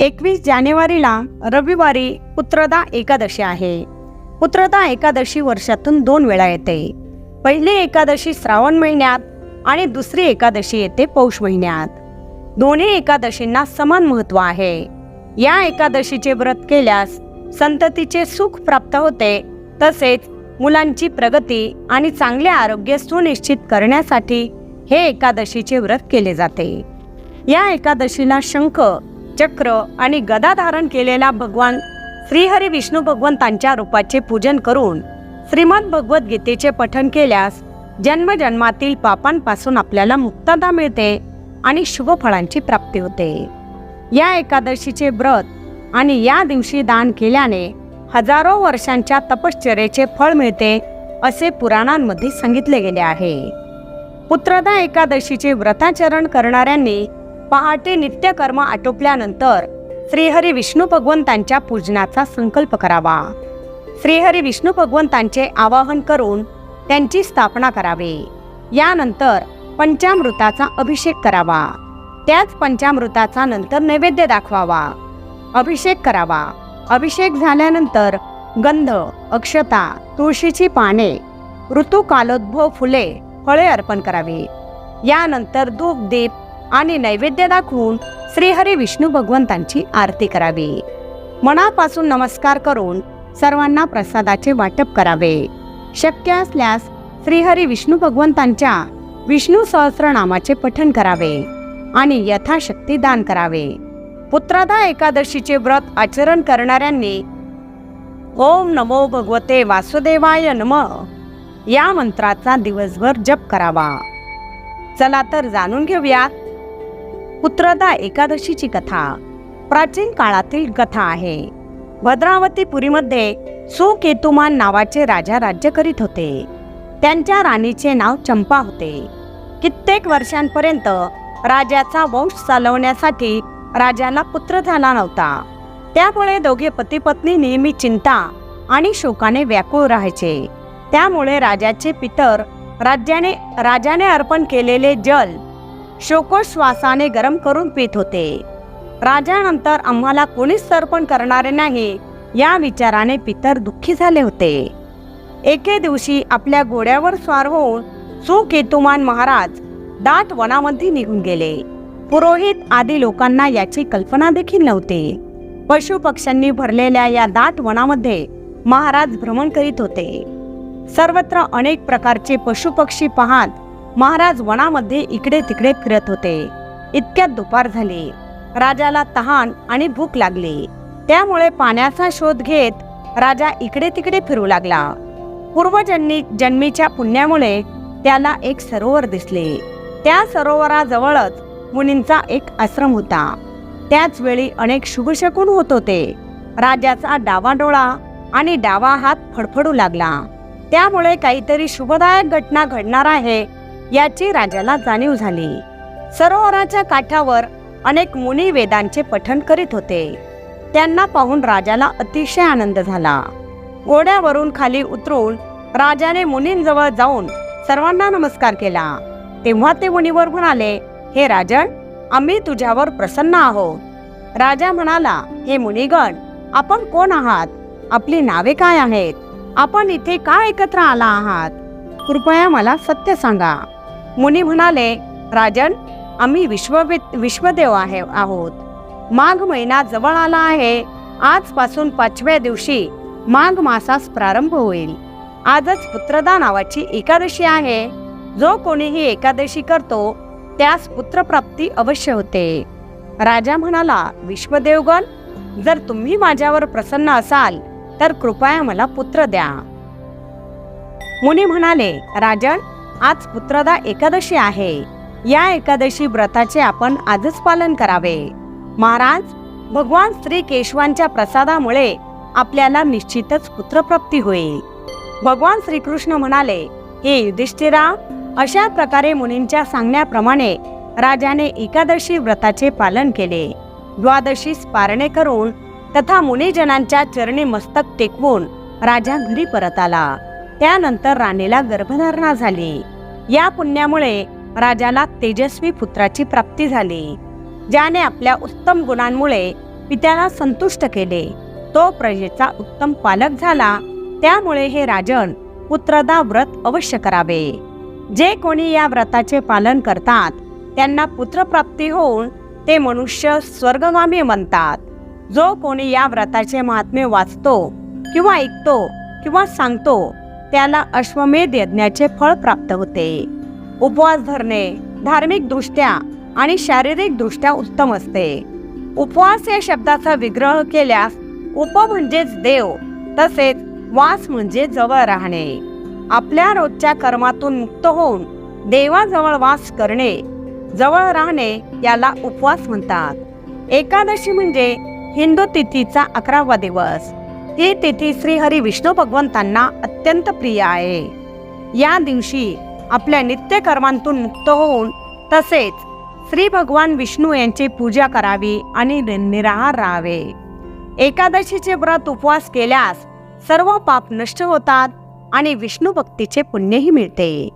एकवीस जानेवारीला रविवारी पुत्रदा एकादशी आहे. पुत्रदा एकादशी वर्षातून दोन वेळा येते. पहिली एकादशी श्रावण महिन्यात आणि दुसरी एकादशी येते पौष महिन्यात. दोन्ही एकादशींना समान महत्त्व आहे. या एकादशीचे व्रत केल्यास संततीचे सुख प्राप्त होते तसेच मुलांची प्रगती आणि चांगले आरोग्य सुनिश्चित करण्यासाठी हे एकादशीचे व्रत केले जाते. या एकादशीला शंख चक्र आणि गदा धारण केलेला भगवान श्रीहरी विष्णू भगवंतांच्या रूपाचे पूजन करून श्रीमद भगवद्गीतेचे पठन केल्यास जन्मजन्मातील पापांपासून आपल्याला मुक्तता मिळते आणि शुभ फळांची प्राप्ती होते. या एकादशीचे व्रत आणि या दिवशी दान केल्याने हजारो वर्षांच्या तपश्चर्याचे फळ मिळते असे पुराणांमध्ये सांगितले गेले आहे. पुत्रदा एकादशीचे व्रताचरण करणाऱ्यांनी पहाटे नित्यकर्म आटोपल्यानंतर श्रीहरी विष्णू भगवंतांच्या पूजनाचा संकल्प करावा. श्रीहरी विष्णू भगवंतांचे आवाहन करून त्यांची स्थापना करावी. यानंतर पंचामृताचा अभिषेक करावा. त्याच पंचामृताचा नंतर नैवेद्य दाखवावा. अभिषेक करावा. अभिषेक झाल्यानंतर गंध अक्षता तुळशीची पाने ऋतुकालोद्भव फुले फळे अर्पण करावी. यानंतर धूप दीप आणि नैवेद्य दाखवून श्रीहरी विष्णू भगवंतांची आरती करावी. मनापासून नमस्कार करून सर्वांना प्रसादाचे वाटप करावे. शक्य असल्यास श्रीहरी विष्णू भगवंतांच्या विष्णू सहस्रनामाचे पठण करावे आणि यथाशक्ती दान करावे. पुत्रदा एकादशीचे व्रत आचरण करणाऱ्यांनी ओम नमो भगवते वासुदेवाय नम. या मंत्राचा दिवसभर जप करावा. चला तर जाणून घेऊयात पुत्रदा एकादशीची कथा. प्राचीन काळातील कथा आहे. भद्रावती पुरीमध्ये सुकेतुमान नावाचे राजा राज्य करीत होते. त्यांच्या राणीचे नाव चंपा होते. कित्येक वर्षांपर्यंत राजाचा वंश चालवण्यासाठी राजाला पुत्र झाला नव्हता. त्यामुळे दोघे पती पत्नी नेहमी चिंता आणि शोकाने व्याकुळ राहायचे. त्यामुळे राजाचे पितर राज्याने राजाने अर्पण केलेले जल शोकोश्वासाने गरम करून पित होते. राजानंतर आम्हाला कोणीच तर्पण करणारे नाही या विचाराने पितर दुःखी झाले होते. एके दिवशी आपल्या घोड्यावर स्वार होऊन सुकेतुमान महाराज दाट वनामध्ये निघून गेले. पुरोहित आदी लोकांना याची कल्पना देखील नव्हती. पशु पक्ष्यांनी भरलेल्या या दाट वनामध्ये महाराज भ्रमण करीत होते. सर्वत्र अनेक प्रकारचे पशुपक्षी पाहत महाराज वनामध्ये इकडे तिकडे फिरत होते. इतक्यात दुपार झाली. राजाला तहान आणि भूक लागली. त्यामुळे पाण्याचा शोध घेत राजा इकडे तिकडे फिरू लागला. पूर्वजन्मी जन्मीच्या पुण्यामुळे त्याला एक सरोवर दिसले. त्या सरोवराजवळच मुनींचा एक आश्रम होता. त्याच वेळी अनेक शुभशकून होत होते. राजाचा डावा डोळा आणि डावा हात फडफडू लागला. त्यामुळे काहीतरी शुभदायक घटना घडणार आहे याची राजाला जाणीव झाली. सरोवराच्या काठावर अनेक मुनी वेदांचे पठण करीत होते. त्यांना पाहून राजाला अतिशय आनंद झाला. घोड्यावरून खाली उतरून राजाने मुनींजवळ जाऊन सर्वांना नमस्कार केला. तेव्हा ते मुनीवर म्हणाले हे राजन आम्ही तुझ्यावर प्रसन्न आहोत. राजा म्हणाला हे मुनिगण आपण कोण आहात? आपली नावे काय आहेत? आपण इथे का एकत्र आला आहात? कृपया मला सत्य सांगा. मुनी म्हणाले राजन आम्ही विश्व विश्वदेव आहे आहोत. माघ महिना जवळ आला आहे. आजपासून पाचव्या दिवशी माघ मासास प्रारंभ होईल. आजच पुत्रदा नावाची एकादशी आहे. जो कोणीही एकादशी करतो त्यास पुत्रप्राप्ती अवश्य होते. राजा म्हणाला विश्वदेवगण जर तुम्ही माझ्यावर प्रसन्न असाल तर कृपया मला पुत्र द्या. मुनी म्हणाले राजन आज पुत्रदा एकादशी आहे. या एकादशी व्रताचे आपण आजच पालन करावे. महाराज भगवान श्री केशवांच्या प्रसादामुळे आपल्याला निश्चितच पुत्रप्राप्ती होईल. भगवान श्रीकृष्ण म्हणाले हे युधिष्ठिरा अशा प्रकारे मुनींच्या सांगण्याप्रमाणे राजाने एकादशी व्रताचे पालन केले. द्वादशीस पारणे करून तथा मुनिजनांच्या चरणी मस्तक टेकवून राजा घरी परत आला. त्यानंतर राणीला गर्भधारणा झाली. या पुण्यामुळे राजाला तेजस्वी पुत्राची प्राप्ती झाली. ज्याने आपल्या उत्तम गुणांमुळे पित्याला संतुष्ट केले. तो प्रजेचा उत्तम पालक झाला. त्यामुळे हे राजन पुत्रदा व्रत अवश्य करावे. जे कोणी या व्रताचे पालन करतात त्यांना पुत्रप्राप्ती होऊन ते मनुष्य स्वर्गगामी म्हणतात जो कोणी या व्रताचे महात्म्य वाचतो किंवा ऐकतो किंवा सांगतो त्याला अश्वमेध यज्ञाचे फळ प्राप्त होते. उपवास धरणे धार्मिक दृष्ट्या आणि शारीरिक दृष्ट्या उत्तम असते. उपवास या शब्दाचा विग्रह केल्यास उप म्हणजेच देव तसेच वास म्हणजे जवळ राहणे. आपल्या रोजच्या कर्मातून मुक्त होऊन देवाजवळ वास करणे जवळ राहणे याला उपवास म्हणतात. एकादशी म्हणजे हिंदू तिथीचा अकरावा दिवस. ही तिथी श्रीहरी विष्णू भगवंतांना अत्यंत प्रिय आहे. या दिवशी आपल्या नित्यकर्मांतून मुक्त होऊन तसेच श्री भगवान विष्णू यांची पूजा करावी आणि नि- निराहार राहावे. एकादशीचे व्रत उपवास केल्यास सर्व पाप नष्ट होतात आणि विष्णू भक्तीचे पुण्यही मिळते.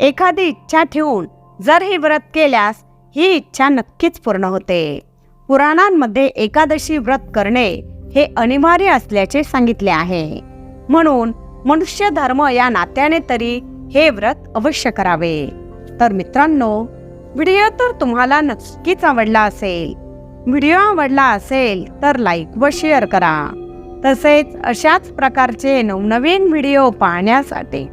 एखादी इच्छा ठेवून जर हे व्रत केल्यास ही इच्छा नक्कीच पूर्ण होते. पुराणांमध्ये एकादशी व्रत करणे हे अनिवार्य असल्याचे सांगितले आहे. म्हणून मनुष्य धर्म या नात्याने तरी हे व्रत अवश्य करावे. तर मित्रांनो व्हिडिओ तर तुम्हाला नक्कीच आवडला असेल. व्हिडिओ आवडला असेल तर लाईक व शेअर करा. तसेच अशाच प्रकारचे नवनवीन व्हिडिओ पाहण्यासाठी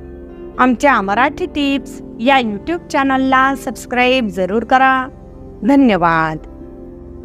आमच्या मराठी टिप्स या यूट्यूब चॅनलला सबस्क्राईब जरूर करा. धन्यवाद.